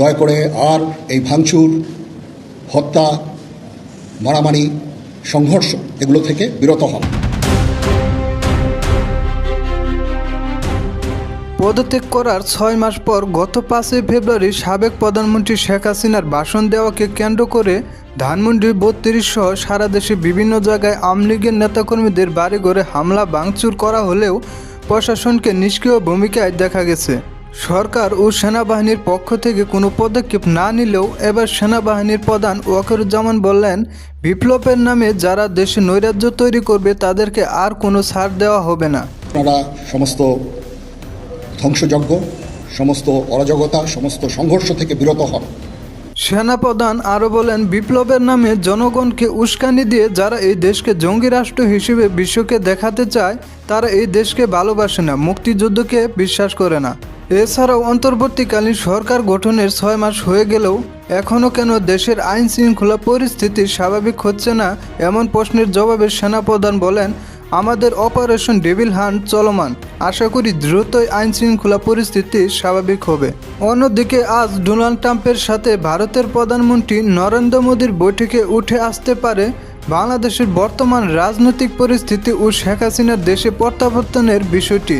দয়া করে আর এই ভাঙচুর, হত্যা, মারামারি, সংঘর্ষ এগুলো থেকে বিরত হন। পদত্যাগ করার ছয় মাস পর গত পাঁচই ফেব্রুয়ারি সাবেক প্রধানমন্ত্রী শেখ হাসিনার ভাষণ দেওয়াকে কেন্দ্র করে ধানমন্ডি বত্রিশ সহ সারা দেশে বিভিন্ন জায়গায় আওয়ামী লীগের নেতাকর্মীদের বাড়িঘরে হামলা, ভাঙচুর করা হলেও প্রশাসনকে নিষ্ক্রিয় ভূমিকায় দেখা গেছে। সরকার ও সেনাবাহিনীর পক্ষ থেকে কোনো পদক্ষেপ না নিলেও এবার সেনাবাহিনীর প্রধান ওয়াকরুজ্জামান বললেন বিপ্লবের নামে যারা দেশে নৈরাজ্য তৈরি করবে তাদেরকে আর কোনো ছাড় দেওয়া হবে না। আপনারা সমস্ত ধ্বংসযজ্ঞ সমস্ত অরাজকতা সমস্ত সংঘর্ষ থেকে বিরত হন। সেনাপ্রধান আরও বলেন বিপ্লবের নামে জনগণকে উস্কানি দিয়ে যারা এই দেশকে জঙ্গি রাষ্ট্র হিসেবে বিশ্বকে দেখাতে চায় তারা এই দেশকে ভালোবাসে না মুক্তিযুদ্ধকে বিশ্বাস করে না। এছাড়াও অন্তর্বর্তীকালীন সরকার গঠনের ছয় মাস হয়ে গেলেও এখনও কেন দেশের আইন শৃঙ্খলা পরিস্থিতি স্বাভাবিক হচ্ছে না এমন প্রশ্নের জবাবে সেনাপ্রধান বলেন, আমাদের অপারেশন ডেভিল হান্ট চলমান। আশা করি দ্রুতই আইন শৃঙ্খলা পরিস্থিতি স্বাভাবিক হবে। অন্যদিকে আজ ডোনাল্ড ট্রাম্পের সাথে ভারতের প্রধানমন্ত্রী নরেন্দ্র মোদীর বৈঠকে উঠে আসতে পারে বাংলাদেশের বর্তমান রাজনৈতিক পরিস্থিতি ও শেখ হাসিনার দেশে প্রত্যাবর্তনের বিষয়টি।